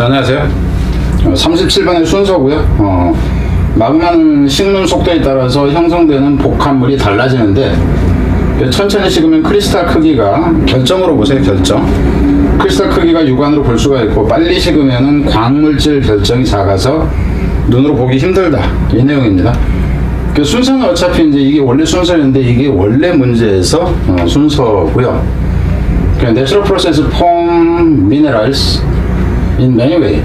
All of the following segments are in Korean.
자, 안녕하세요. 어, 37번의 순서고요. 어, 마그마는 식는 속도에 따라서 형성되는 복합물이 달라지는데 천천히 식으면 크리스탈 크기가 결정으로 보세요. 결정. 크리스탈 크기가 육안으로 볼 수가 있고 빨리 식으면은 광물질 결정이 작아서 눈으로 보기 힘들다. 이 내용입니다. 그 순서는 어차피 이제 이게 원래 순서였는데 이게 원래 문제에서 어, 순서고요. 그 natural process form minerals in many way.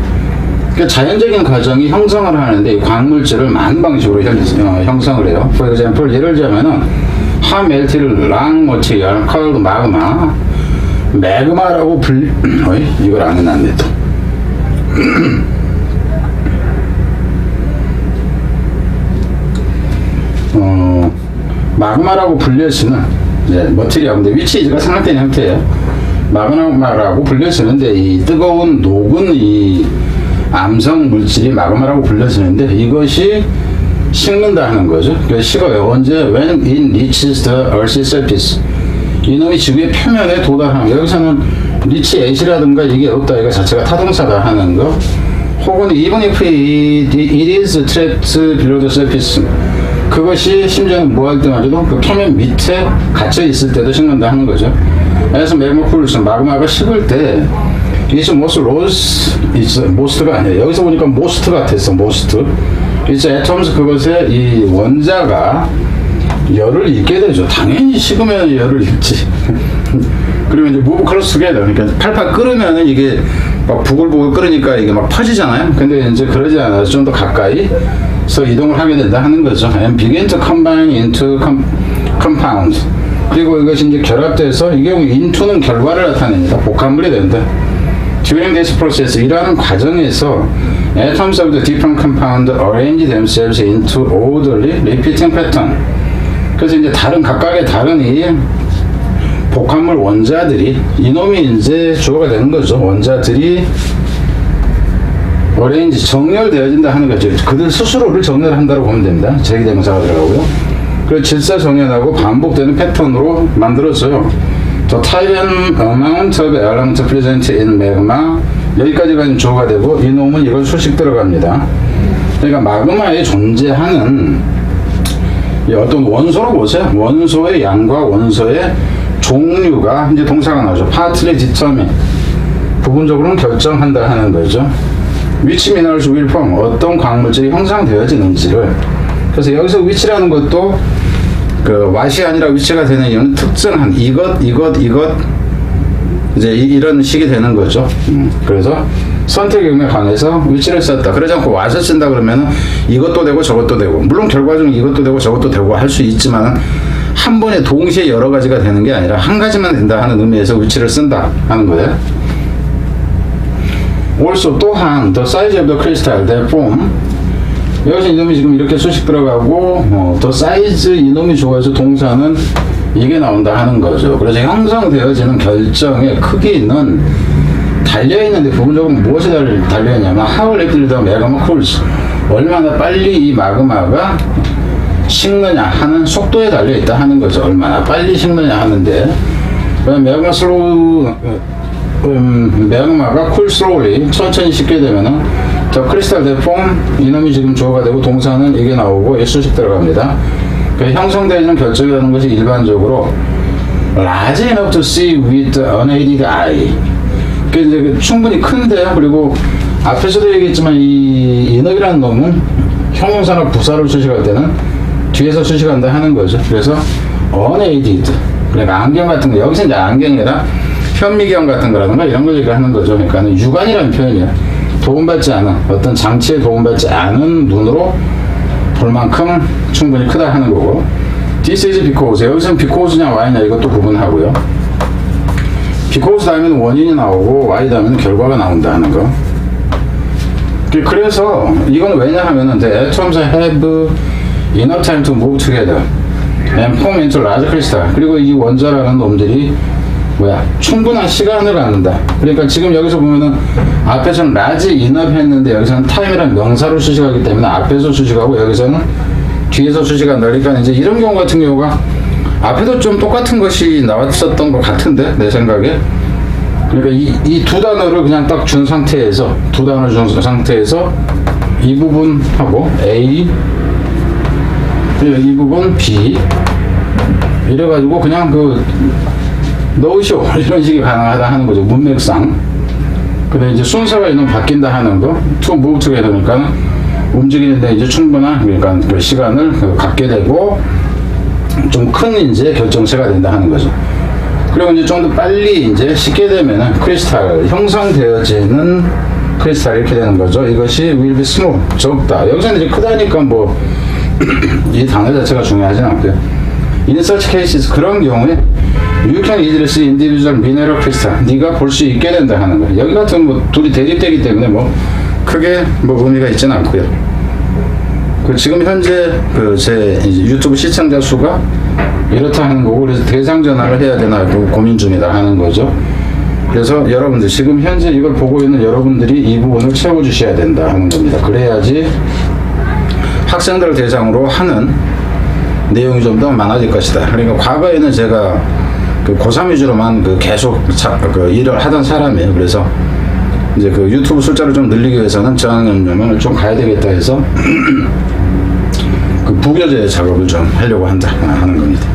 그 자연적인 과정이 형성을 하는데 이 광물질을 많은 방식으로 형, 어, 형성을 해요. For example, 예를 들자면은 hot melted rock material called magma. 매그마라고 불, 어이, 이걸 안 해놨네 또. 어, 마그마라고 불려지는 이제 머티리얼 근데 위치가 상락된 형태예요. 마그마라고 불려지는데 이 뜨거운 녹은 이 암성 물질이 마그마라고 불려지는데 이것이 식는다 하는 거죠. 그래서 식어요. 언제 when it reaches the earth's surface 이놈이 지구의 표면에 도달하는 거. 여기서는 리치 애시라든가 이게 없다 이거 자체가 타동사다 하는 거. 혹은 even if it, it is trapped below the surface 그것이 심지어는 뭐 할 때마저도 그 표면 밑에 갇혀 있을 때도 식는다 하는 거죠. 그래서 메모풀스 마그마가 식을 때 It's most rose, it's most가 아니에요. 여기서 보니까 most 같았어, most. It's atoms 그것에 이 원자가 열을 잃게 되죠. 당연히 식으면 열을 잃지. 그리고 이제 move close together. 그러니까 팔팔 끓으면은 이게 막 부글부글 끓으니까 이게 막 퍼지잖아요. 근데 이제 그러지 않아서 좀 더 가까이 서 이동을 하게 된다 하는 거죠. And begin to combine into com, compounds. 그리고 이것이 이제 결합돼서 이 경우 into는 결과를 나타냅니다. 복합물이 된다. During this process, 이러한 과정에서 atoms of the different compound arrange themselves into orderly repeating pattern. 그래서 이제 다른 각각의 다른 이 복합물 원자들이 이놈이 이제 주어가 되는 거죠. 원자들이 어레인지 정렬되어진다 하는 거죠. 그들 스스로를 정렬한다고 보면 됩니다. 제기대명사가 들어가고요. 그리고 질서 정연하고 반복되는 패턴으로. The type and amount of element present in magma 여기까지가 주어가 되고 이놈은 이걸 수식 들어갑니다. 그러니까 마그마에 존재하는 이 어떤 원소로 보세요. 원소의 양과 원소의 종류가 이제 동사가 나오죠. partly determine 부분적으로는 결정한다 하는 거죠. 위치 미너럴스 will form 어떤 광물질이 형성되어지는지를 그래서 여기서 위치라는 것도 그 왓이 아니라 위치가 되는 이유는 특정한 이것 이것 이것 이제 이, 런 식이 되는 거죠. 음, 그래서 선택형에 관해서 위치를 썼다. 그러지 않고 와서 쓴다 그러면은 이것도 되고 저것도 되고 물론 결과적으로 이것도 되고 저것도 되고 할 수 있지만 한 번에 동시에 여러 가지가 되는 게 아니라 한 가지만 된다 하는 의미에서 위치를 쓴다 하는 거예요. also 또한 the size of the crystal that form 여기서 이놈이 지금 이렇게 수식 들어가고 어, the size 이놈이 좋아서 동사는 이게 나온다 하는 거죠. 그래서 형성되어지는 결정의 크기는 달려있는데 부분적으로 무엇이 달- 달려있냐면 rapidly the magma cools 얼마나 빨리 이 마그마가 식느냐 하는 속도에 달려있다 하는 거죠. 얼마나 빨리 식느냐 하는데 매그마 슬로우 음, 매그마가 쿨 슬로우리 천천히 식게 되면은 더 크리스탈 대폼 이놈이 지금 주어가 되고 동사는 이게 나오고 이 수식 들어갑니다. 그 형성되어 있는 결정이라는 것이 일반적으로 large enough to see with the unaided eye. 그 이제 그 충분히 큰데요. 그리고 앞에서도 얘기했지만 이 인업이라는 놈은 형용사나 부사를 수식할 때는 뒤에서 수식한다 하는 거죠. 그래서 unaided. 그러니까 안경 같은 거 여기서 이제 안경이 아니라 현미경 같은 거라든가 이런 걸 얘기하는 거죠. 그러니까 유관이라는 표현이에요. 도움받지 않은 어떤 장치에 도움받지 않은 눈으로 볼 만큼 충분히 크다 하는 거고 This is because 여기서는 because냐 why냐 이것도 구분하고요 because 다음에는 원인이 나오고 why 다음에는 결과가 나온다 하는 거 그- 그래서 이건 왜냐 하면은 the atoms have enough time to move together and form into large crystal 그리고 이 원자라는 놈들이 뭐야 충분한 시간을 갖는다. 그러니까 지금 여기서 보면은 앞에서는 라지 인업 했는데 여기서는 타임이란 명사로 수식하기 때문에 앞에서 수식하고 여기서는 뒤에서 수식한다 그러니까 이제 이런 경우 같은 경우가 앞에도 좀 똑같은 것이 나왔었던 것 같은데 내 생각에. 그러니까 이두 단어를 그냥 딱 준 상태에서 두 단어 준 상태에서 이 부분하고 A 이 부분 B 이래가지고 그냥 그 넣으쇼 이런 식이 가능하다 하는 거죠 문맥상 근데 이제 순서가 있는 바뀐다 하는 거 to move together니까 움직이는데 이제 충분한 그러니까 그 시간을 그 갖게 되고 좀 큰 이제 결정체가 된다 하는 거죠. 그리고 이제 좀 더 빨리 이제 쉽게 되면은 크리스탈 형성되어지는 크리스탈 이렇게 되는 거죠. 이것이 will be small 적다. 여기서는 이제 크다니까 뭐 이 단어 자체가 중요하진 않고요. In such cases 그런 경우에 you can see individual mineral crystal 네가 볼 수 있게 된다 하는 거예요. 여기 같은 뭐 둘이 대립되기 때문에 뭐 크게 뭐 의미가 있지는 않고요. 그 지금 현재 그 제 유튜브 시청자 수가 이렇다 하는 거고 그래서 대상 전환을 해야 되나 그 고민 중이다 하는 거죠. 그래서 여러분들 지금 현재 이걸 보고 있는 여러분들이 이 부분을 채워 주셔야 된다 하는 겁니다. 그래야지 학생들을 대상으로 하는 내용이 좀 더 많아질 것이다. 그러니까 과거에는 제가 그 고3 위주로만 그 계속 차, 그 일을 하던 사람이에요. 그래서 이제 그 유튜브 숫자를 좀 늘리기 위해서는 저학년을 좀 가야 되겠다 해서 그 부교재 작업을 좀 하려고 한다 하는 겁니다.